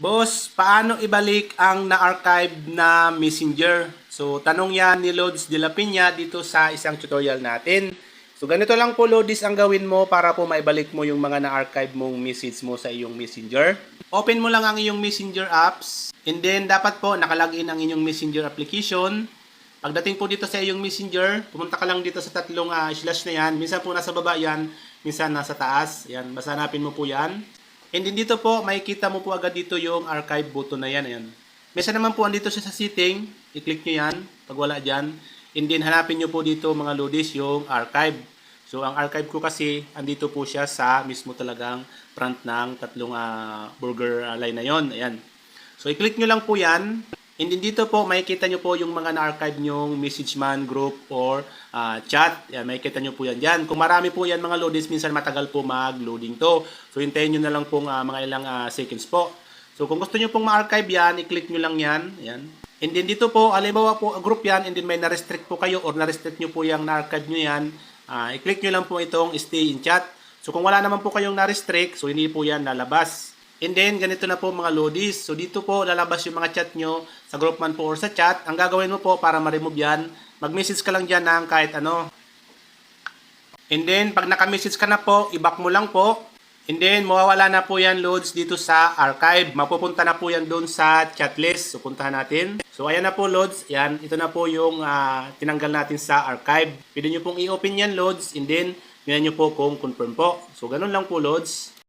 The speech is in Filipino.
Boss, paano ibalik ang na-archive na messenger? So, tanong yan ni Lods de la Piña dito sa isang tutorial natin. So, ganito lang po, Lodis, ang gawin mo para po maibalik mo yung mga na-archive mong message mo sa iyong messenger. Open mo lang ang iyong messenger apps. And then, dapat po nakalagin ang inyong messenger application. Pagdating po dito sa iyong messenger, pumunta ka lang dito sa tatlong ah, slash na yan. Minsan po nasa baba yan, minsan nasa taas. Yan, basta hanapin mo po yan. And then dito po, makikita mo po agad dito yung archive button na yan. Ayan. Minsan naman po, andito siya sa setting. I-click nyo yan, pag wala dyan. And then hanapin nyo po dito mga lodis yung archive. So ang archive ko kasi, andito po siya sa mismo talagang front ng tatlong ah, burger ah, line na yon. Ayan. So i-click nyo lang po yan. And then dito po, makikita nyo po yung mga na-archive nyong message man, group, or ah, chat. Yan, makikita nyo po yan dyan. Kung marami po yan mga loadings, minsan matagal po mag-loading to. So hintayin nyo na lang pong ah, mga ilang ah, seconds po. So kung gusto nyo pong ma-archive yan, i-click nyo lang yan. Yan. And then dito po, alimbawa po, group yan, and then may na-restrict po kayo or na-restrict nyo po yung na-archive nyo yan. Ah, i-click nyo lang po itong stay in chat. So kung wala naman po kayong na-restrict, so hindi po yan lalabas. And then, ganito na po mga lodis. So dito po lalabas yung mga chat nyo sa group man po or sa chat. Ang gagawin mo po para ma-remove yan, mag-message ka lang dyan ng kahit ano. And then, pag naka-message ka na po, i-back mo lang po. And then, mawawala na po yan loads dito sa archive. Mapupunta na po yan doon sa chat list. So, puntahan natin. So, ayan na po loads. Yan, ito na po yung ah, tinanggal natin sa archive. Pwede nyo pong i-open yan loads. And then, ganyan nyo po kung confirm po. So, ganun lang po loads.